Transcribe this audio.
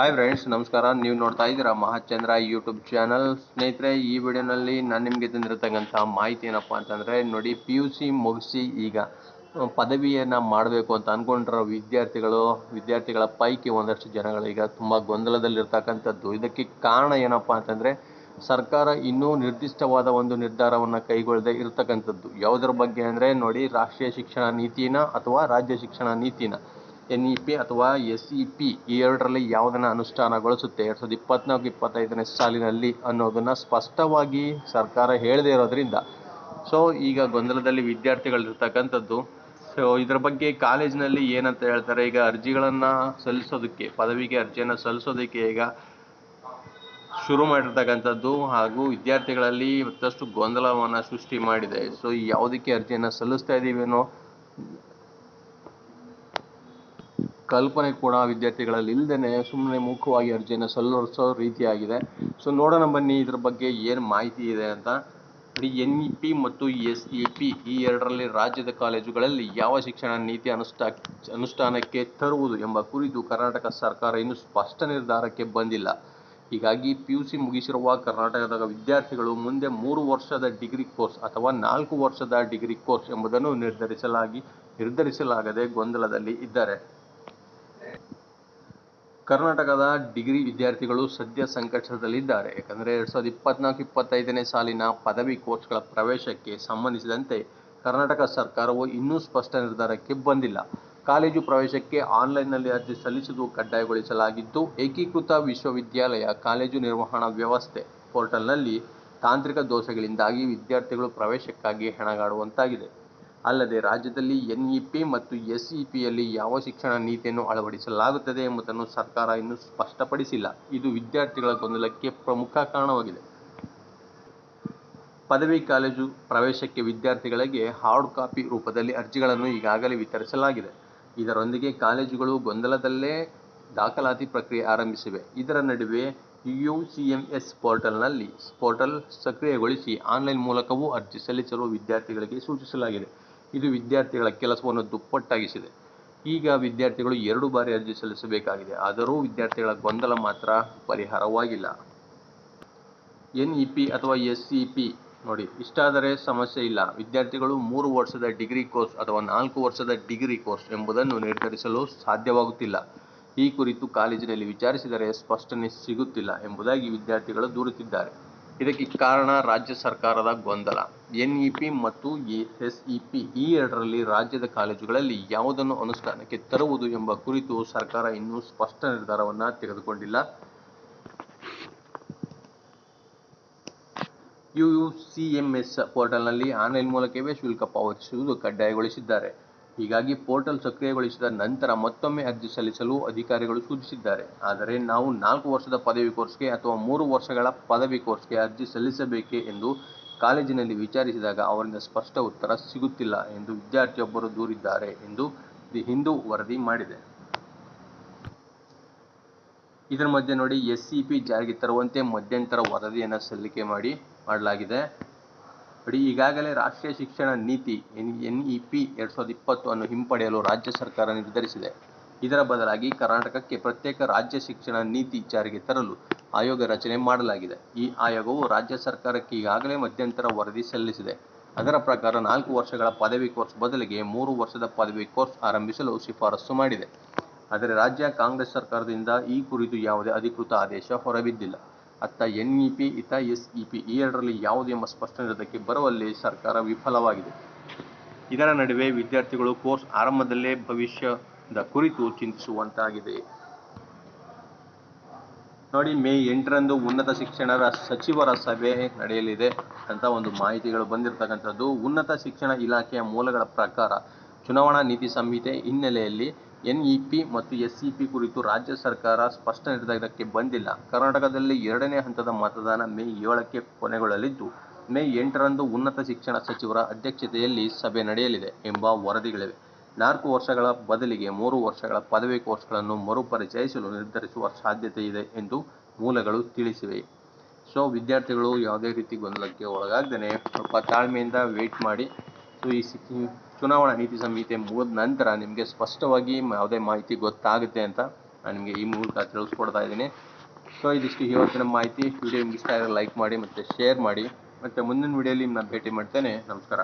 Hi friends ನಮಸ್ಕಾರ. ನೀವು ನೋಡ್ತಾ ಇದ್ದೀರಾ ಮಹಾಚಂದ್ರ ಯೂಟ್ಯೂಬ್ ಚಾನಲ್ ಸ್ನೇಹಿತರೆ, ಈ ವಿಡಿಯೋನಲ್ಲಿ ನಾನು ನಿಮಗೆ ತಂದಿರತಕ್ಕಂಥ ಮಾಹಿತಿ ಏನಪ್ಪ ಅಂತಂದರೆ, ನೋಡಿ ಪಿ ಯು ಸಿ ಮುಗಿಸಿ ಈಗ ಪದವಿಯನ್ನು ಮಾಡಬೇಕು ಅಂತ ಅಂದ್ಕೊಂಡಿರೋ ವಿದ್ಯಾರ್ಥಿಗಳು, ವಿದ್ಯಾರ್ಥಿಗಳ ಪೈಕಿ ಒಂದಷ್ಟು ಜನಗಳು ಈಗ ತುಂಬ ಗೊಂದಲದಲ್ಲಿರ್ತಕ್ಕಂಥದ್ದು. ಇದಕ್ಕೆ ಕಾರಣ ಏನಪ್ಪ ಅಂತಂದರೆ, ಸರ್ಕಾರ ಇನ್ನೂ ನಿರ್ದಿಷ್ಟವಾದ ಒಂದು ನಿರ್ಧಾರವನ್ನು ಕೈಗೊಳ್ಳದೆ ಇರತಕ್ಕಂಥದ್ದು. ಯಾವುದರ ಬಗ್ಗೆ ಅಂದರೆ, ನೋಡಿ ರಾಷ್ಟ್ರೀಯ ಶಿಕ್ಷಣ ನೀತಿನ ಅಥವಾ ರಾಜ್ಯ ಶಿಕ್ಷಣ ನೀತಿನ. ಎನ್ ಇ ಪಿ ಅಥವಾ ಎಸ್ ಇ ಪಿ ಈ ಎರಡರಲ್ಲಿ ಯಾವುದನ್ನು ಅನುಷ್ಠಾನಗೊಳಿಸುತ್ತೆ? ಎರಡ್ ಸಾವಿರದ ಇಪ್ಪತ್ನಾಲ್ಕು, ಇಪ್ಪತ್ತೈದನೇ ಸಾಲಿನಲ್ಲಿ ಅನ್ನೋದನ್ನು ಸ್ಪಷ್ಟವಾಗಿ ಸರ್ಕಾರ ಹೇಳದೇ ಇರೋದ್ರಿಂದ. ಸೊ ಈಗ ಗೊಂದಲದಲ್ಲಿ ವಿದ್ಯಾರ್ಥಿಗಳಿರ್ತಕ್ಕಂಥದ್ದು ಸೊ ಇದರ ಬಗ್ಗೆ ಕಾಲೇಜಿನಲ್ಲಿ ಏನಂತ ಹೇಳ್ತಾರೆ? ಈಗ ಅರ್ಜಿಗಳನ್ನು ಸಲ್ಲಿಸೋದಕ್ಕೆ, ಪದವಿಗೆ ಅರ್ಜಿಯನ್ನು ಸಲ್ಲಿಸೋದಕ್ಕೆ ಈಗ ಶುರು ಮಾಡಿರ್ತಕ್ಕಂಥದ್ದು ಹಾಗೂ ವಿದ್ಯಾರ್ಥಿಗಳಲ್ಲಿ ಮತ್ತಷ್ಟು ಗೊಂದಲವನ್ನು ಸೃಷ್ಟಿ ಮಾಡಿದೆ. ಸೊ ಯಾವುದಕ್ಕೆ ಅರ್ಜಿಯನ್ನು ಸಲ್ಲಿಸ್ತಾ ಇದ್ದೀವಿ ಅನ್ನೋ ಕಲ್ಪನೆ ಕೂಡ ವಿದ್ಯಾರ್ಥಿಗಳಲ್ಲಿ ಇಲ್ಲದೇ ಸುಮ್ಮನೆ ಮುಖವಾಗಿ ಅರ್ಜಿಯನ್ನು ಸಲ್ಲಿಸೋ ರೀತಿಯಾಗಿದೆ. ಸೊ ನೋಡೋಣ ಬನ್ನಿ ಇದ್ರ ಬಗ್ಗೆ ಏನು ಮಾಹಿತಿ ಇದೆ ಅಂತ. ಎನ್ ಇ ಪಿ ಮತ್ತು ಎಸ್ ಇ ಪಿ ಈ ಎರಡರಲ್ಲಿ ರಾಜ್ಯದ ಕಾಲೇಜುಗಳಲ್ಲಿ ಯಾವ ಶಿಕ್ಷಣ ನೀತಿ ಅನುಷ್ಠಾ, ಅನುಷ್ಠಾನಕ್ಕೆ ತರುವುದು ಎಂಬ ಕುರಿತು ಕರ್ನಾಟಕ ಸರ್ಕಾರ ಇನ್ನೂ ಸ್ಪಷ್ಟ ನಿರ್ಧಾರಕ್ಕೆ ಬಂದಿಲ್ಲ. ಹೀಗಾಗಿ ಪಿ ಯು ಸಿ ಮುಗಿಸಿರುವ ಕರ್ನಾಟಕದ ವಿದ್ಯಾರ್ಥಿಗಳು ಮುಂದೆ ಮೂರು ವರ್ಷದ ಡಿಗ್ರಿ ಕೋರ್ಸ್ ಅಥವಾ ನಾಲ್ಕು ವರ್ಷದ ಡಿಗ್ರಿ ಕೋರ್ಸ್ ಎಂಬುದನ್ನು ನಿರ್ಧರಿಸಲಾಗಿ ನಿರ್ಧರಿಸಲಾಗದೆ ಗೊಂದಲದಲ್ಲಿ ಇದ್ದಾರೆ. ಕರ್ನಾಟಕದ ಡಿಗ್ರಿ ವಿದ್ಯಾರ್ಥಿಗಳು ಸದ್ಯ ಸಂಕಷ್ಟದಲ್ಲಿದ್ದಾರೆ. ಯಾಕಂದರೆ ಎರಡು ಸಾವಿರದ ಇಪ್ಪತ್ನಾಲ್ಕು, ಇಪ್ಪತ್ತೈದನೇ ಸಾಲಿನ ಪದವಿ ಕೋರ್ಸ್ಗಳ ಪ್ರವೇಶಕ್ಕೆ ಸಂಬಂಧಿಸಿದಂತೆ ಕರ್ನಾಟಕ ಸರ್ಕಾರವು ಇನ್ನೂ ಸ್ಪಷ್ಟ ನಿರ್ಧಾರಕ್ಕೆ ಬಂದಿಲ್ಲ. ಕಾಲೇಜು ಪ್ರವೇಶಕ್ಕೆ ಆನ್ಲೈನ್ನಲ್ಲಿ ಅರ್ಜಿ ಸಲ್ಲಿಸುವುದು ಕಡ್ಡಾಯಗೊಳಿಸಲಾಗಿದ್ದು, ಏಕೀಕೃತ ವಿಶ್ವವಿದ್ಯಾಲಯ, ಕಾಲೇಜು ನಿರ್ವಹಣಾ ವ್ಯವಸ್ಥೆ ಪೋರ್ಟಲ್ನಲ್ಲಿ ತಾಂತ್ರಿಕ ದೋಷಗಳಿಂದಾಗಿ ವಿದ್ಯಾರ್ಥಿಗಳು ಪ್ರವೇಶಕ್ಕಾಗಿ ಹೆಣಗಾಡುವಂತಾಗಿದೆ. ಅಲ್ಲದೆ ರಾಜ್ಯದಲ್ಲಿ ಎನ್ ಇ ಪಿ ಮತ್ತು ಎಸ್ ಇ ಪಿಯಲ್ಲಿ ಯಾವ ಶಿಕ್ಷಣ ನೀತಿಯನ್ನು ಅಳವಡಿಸಲಾಗುತ್ತದೆ ಎಂಬುದನ್ನು ಸರ್ಕಾರ ಇನ್ನೂ ಸ್ಪಷ್ಟಪಡಿಸಿಲ್ಲ. ಇದು ವಿದ್ಯಾರ್ಥಿಗಳ ಗೊಂದಲಕ್ಕೆ ಪ್ರಮುಖ ಕಾರಣವಾಗಿದೆ. ಪದವಿ ಕಾಲೇಜು ಪ್ರವೇಶಕ್ಕೆ ವಿದ್ಯಾರ್ಥಿಗಳಿಗೆ ಹಾರ್ಡ್ ಕಾಪಿ ರೂಪದಲ್ಲಿ ಅರ್ಜಿಗಳನ್ನು ಈಗಾಗಲೇ ವಿತರಿಸಲಾಗಿದೆ. ಇದರೊಂದಿಗೆ ಕಾಲೇಜುಗಳು ಗೊಂದಲದಲ್ಲೇ ದಾಖಲಾತಿ ಪ್ರಕ್ರಿಯೆ ಆರಂಭಿಸಿವೆ. ಇದರ ನಡುವೆ ಯು ಸಿ ಎಂ ಎಸ್ ಪೋರ್ಟಲ್ನಲ್ಲಿ, ಪೋರ್ಟಲ್ ಸಕ್ರಿಯಗೊಳಿಸಿ ಆನ್ಲೈನ್ ಮೂಲಕವೂ ಅರ್ಜಿ ಸಲ್ಲಿಸಲು ವಿದ್ಯಾರ್ಥಿಗಳಿಗೆ ಸೂಚಿಸಲಾಗಿದೆ. ಇದು ವಿದ್ಯಾರ್ಥಿಗಳ ಕೆಲಸವನ್ನು ದುಪ್ಪಟ್ಟಾಗಿಸಿದೆ. ಈಗ ವಿದ್ಯಾರ್ಥಿಗಳು ಎರಡು ಬಾರಿ ಅರ್ಜಿ ಸಲ್ಲಿಸಬೇಕಾಗಿದೆ. ಆದರೂ ವಿದ್ಯಾರ್ಥಿಗಳ ಗೊಂದಲ ಮಾತ್ರ ಪರಿಹಾರವಾಗಿಲ್ಲ. ಎನ್ ಇ ಪಿ ಅಥವಾ ಎಸ್ ಇ ಪಿ ನೋಡಿ, ಇಷ್ಟಾದರೆ ಸಮಸ್ಯೆ ಇಲ್ಲ. ವಿದ್ಯಾರ್ಥಿಗಳು ಮೂರು ವರ್ಷದ ಡಿಗ್ರಿ ಕೋರ್ಸ್ ಅಥವಾ ನಾಲ್ಕು ವರ್ಷದ ಡಿಗ್ರಿ ಕೋರ್ಸ್ ಎಂಬುದನ್ನು ನಿರ್ಧರಿಸಲು ಸಾಧ್ಯವಾಗುತ್ತಿಲ್ಲ. ಈ ಕುರಿತು ಕಾಲೇಜಿನಲ್ಲಿ ವಿಚಾರಿಸಿದರೆ ಸ್ಪಷ್ಟನೆ ಸಿಗುತ್ತಿಲ್ಲ ಎಂಬುದಾಗಿ ವಿದ್ಯಾರ್ಥಿಗಳು ದೂರುತ್ತಿದ್ದಾರೆ. ಇದಕ್ಕೆ ಕಾರಣ ರಾಜ್ಯ ಸರ್ಕಾರದ ಗೊಂದಲ. ಎನ್ ಇ ಪಿ ಮತ್ತು ಎಸ್ ಇ ಪಿ ಈ ಎರಡರಲ್ಲಿ ರಾಜ್ಯದ ಕಾಲೇಜುಗಳಲ್ಲಿ ಯಾವುದನ್ನು ಅನುಷ್ಠಾನಕ್ಕೆ ತರುವುದು ಎಂಬ ಕುರಿತು ಸರ್ಕಾರ ಇನ್ನೂ ಸ್ಪಷ್ಟ ನಿರ್ಧಾರವನ್ನು ತೆಗೆದುಕೊಂಡಿಲ್ಲ. U U C M S ಪೋರ್ಟಲ್ನಲ್ಲಿ ಆನ್ಲೈನ್ ಮೂಲಕವೇ ಶುಲ್ಕ ಪಾವತಿಸುವುದು ಕಡ್ಡಾಯಗೊಳಿಸಿದ್ದಾರೆ. ಹೀಗಾಗಿ ಪೋರ್ಟಲ್ ಸಕ್ರಿಯಗೊಳಿಸಿದ ನಂತರ ಮತ್ತೊಮ್ಮೆ ಅರ್ಜಿ ಸಲ್ಲಿಸಲು ಅಧಿಕಾರಿಗಳು ಸೂಚಿಸಿದ್ದಾರೆ. ಆದರೆ ನಾವು ನಾಲ್ಕು ವರ್ಷದ ಪದವಿ ಕೋರ್ಸ್ಗೆ ಅಥವಾ ಮೂರು ವರ್ಷಗಳ ಪದವಿ ಕೋರ್ಸ್ಗೆ ಅರ್ಜಿ ಸಲ್ಲಿಸಬೇಕೇ ಎಂದು ಕಾಲೇಜಿನಲ್ಲಿ ವಿಚಾರಿಸಿದಾಗ ಅವರಿಂದ ಸ್ಪಷ್ಟ ಉತ್ತರ ಸಿಗುತ್ತಿಲ್ಲ ಎಂದು ವಿದ್ಯಾರ್ಥಿಯೊಬ್ಬರು ದೂರಿದ್ದಾರೆ ಎಂದು ದಿ ಹಿಂದೂ ವರದಿ ಮಾಡಿದೆ. ಇದರ ಮಧ್ಯೆ ನೋಡಿ ಎಸ್ ಸಿ ಜಾರಿಗೆ ತರುವಂತೆ ಮಧ್ಯಂತರ ವರದಿಯನ್ನು ಸಲ್ಲಿಕೆ ಮಾಡಿ ಮಾಡಲಾಗಿದೆ. ನೋಡಿ ಈಗಾಗಲೇ ರಾಷ್ಟ್ರೀಯ ಶಿಕ್ಷಣ ನೀತಿ ಎನ್ ಇ ಪಿ ಎರಡು ಸಾವಿರದ ಇಪ್ಪತ್ತು ಅನ್ನು ಹಿಂಪಡೆಯಲು ರಾಜ್ಯ ಸರ್ಕಾರ ನಿರ್ಧರಿಸಿದೆ. ಇದರ ಬದಲಾಗಿ ಕರ್ನಾಟಕಕ್ಕೆ ಪ್ರತ್ಯೇಕ ರಾಜ್ಯ ಶಿಕ್ಷಣ ನೀತಿ ಜಾರಿಗೆ ತರಲು ಆಯೋಗ ರಚನೆ ಮಾಡಲಾಗಿದೆ. ಈ ಆಯೋಗವು ರಾಜ್ಯ ಸರ್ಕಾರಕ್ಕೆ ಈಗಾಗಲೇ ಮಧ್ಯಂತರ ವರದಿ ಸಲ್ಲಿಸಿದೆ. ಅದರ ಪ್ರಕಾರ ನಾಲ್ಕು ವರ್ಷಗಳ ಪದವಿ ಕೋರ್ಸ್ ಬದಲಿಗೆ ಮೂರು ವರ್ಷದ ಪದವಿ ಕೋರ್ಸ್ ಆರಂಭಿಸಲು ಶಿಫಾರಸು ಮಾಡಿದೆ. ಆದರೆ ರಾಜ್ಯ ಕಾಂಗ್ರೆಸ್ ಸರ್ಕಾರದಿಂದ ಈ ಕುರಿತು ಯಾವುದೇ ಅಧಿಕೃತ ಆದೇಶ ಹೊರಬಿದ್ದಿಲ್ಲ. ಅತ್ತ ಎನ್ ಇ ಪಿ ಇತ ಎಸ್ ಇ ಪಿ ಈ ಎರಡರಲ್ಲಿ ಯಾವುದು ಎಂಬ ಸ್ಪಷ್ಟ ನಿರ್ಧಾರಕ್ಕೆ ಬರುವಲ್ಲಿ ಸರ್ಕಾರ ವಿಫಲವಾಗಿದೆ. ಇದರ ನಡುವೆ ವಿದ್ಯಾರ್ಥಿಗಳು ಕೋರ್ಸ್ ಆರಂಭದಲ್ಲೇ ಭವಿಷ್ಯದ ಕುರಿತು ಚಿಂತಿಸುವಂತಾಗಿದೆ. ನೋಡಿ, ಮೇ ಎಂಟರಂದು ಉನ್ನತ ಶಿಕ್ಷಣರ ಸಚಿವರ ಸಭೆ ನಡೆಯಲಿದೆ ಅಂತ ಒಂದು ಮಾಹಿತಿಗಳು ಬಂದಿರತಕ್ಕಂಥದ್ದು. ಉನ್ನತ ಶಿಕ್ಷಣ ಇಲಾಖೆಯ ಮೂಲಗಳ ಪ್ರಕಾರ ಚುನಾವಣಾ ನೀತಿ ಸಂಹಿತೆ ಹಿನ್ನೆಲೆಯಲ್ಲಿ ಎನ್ ಇ ಪಿ ಮತ್ತು ಎಸ್ಇಪಿ ಕುರಿತು ರಾಜ್ಯ ಸರ್ಕಾರ ಸ್ಪಷ್ಟ ನಿರ್ಧಾರಕ್ಕೆ ಬಂದಿಲ್ಲ. ಕರ್ನಾಟಕದಲ್ಲಿ ಎರಡನೇ ಹಂತದ ಮತದಾನ ಮೇ ಏಳಕ್ಕೆ ಕೊನೆಗೊಳ್ಳಲಿದ್ದು, ಮೇ ಎಂಟರಂದು ಉನ್ನತ ಶಿಕ್ಷಣ ಸಚಿವರ ಅಧ್ಯಕ್ಷತೆಯಲ್ಲಿ ಸಭೆ ನಡೆಯಲಿದೆ ಎಂಬ ವರದಿಗಳಿವೆ. ನಾಲ್ಕು ವರ್ಷಗಳ ಬದಲಿಗೆ ಮೂರು ವರ್ಷಗಳ ಪದವಿ ಕೋರ್ಸ್ಗಳನ್ನು ಮರುಪರಿಚಯಿಸಲು ನಿರ್ಧರಿಸುವ ಸಾಧ್ಯತೆ ಇದೆ ಎಂದು ಮೂಲಗಳು ತಿಳಿಸಿವೆ. ಸೊ, ವಿದ್ಯಾರ್ಥಿಗಳು ಯಾವುದೇ ರೀತಿ ಗೊಂದಲಕ್ಕೆ ಒಳಗಾಗದೇ ಸ್ವಲ್ಪ ತಾಳ್ಮೆಯಿಂದ ವೇಟ್ ಮಾಡಿ. ಸೊ ಈ ಸಿ- ಚುನಾವಣಾ ನೀತಿ ಸಂಹಿತೆ ಮುಗಿದ ನಂತರ ನಿಮಗೆ ಸ್ಪಷ್ಟವಾಗಿ ಯಾವುದೇ ಮಾಹಿತಿ ಗೊತ್ತಾಗುತ್ತೆ ಅಂತ ನಾನು ನಿಮಗೆ ಈ ಮೂಲಕ ತಿಳಿಸ್ಕೊಡ್ತಾ ಇದ್ದೀನಿ. ಸೊ, ಇದಿಷ್ಟು ಇವತ್ತಿನ ಮಾಹಿತಿ. ವಿಡಿಯೋ ನಿಮ್ಗೆ ಇಷ್ಟ ಆದರೆ ಲೈಕ್ ಮಾಡಿ ಮತ್ತು ಶೇರ್ ಮಾಡಿ. ಮತ್ತು ಮುಂದಿನ ವಿಡಿಯೋಲಿ ನಾನು ಭೇಟಿ ಮಾಡ್ತೇನೆ. ನಮಸ್ಕಾರ.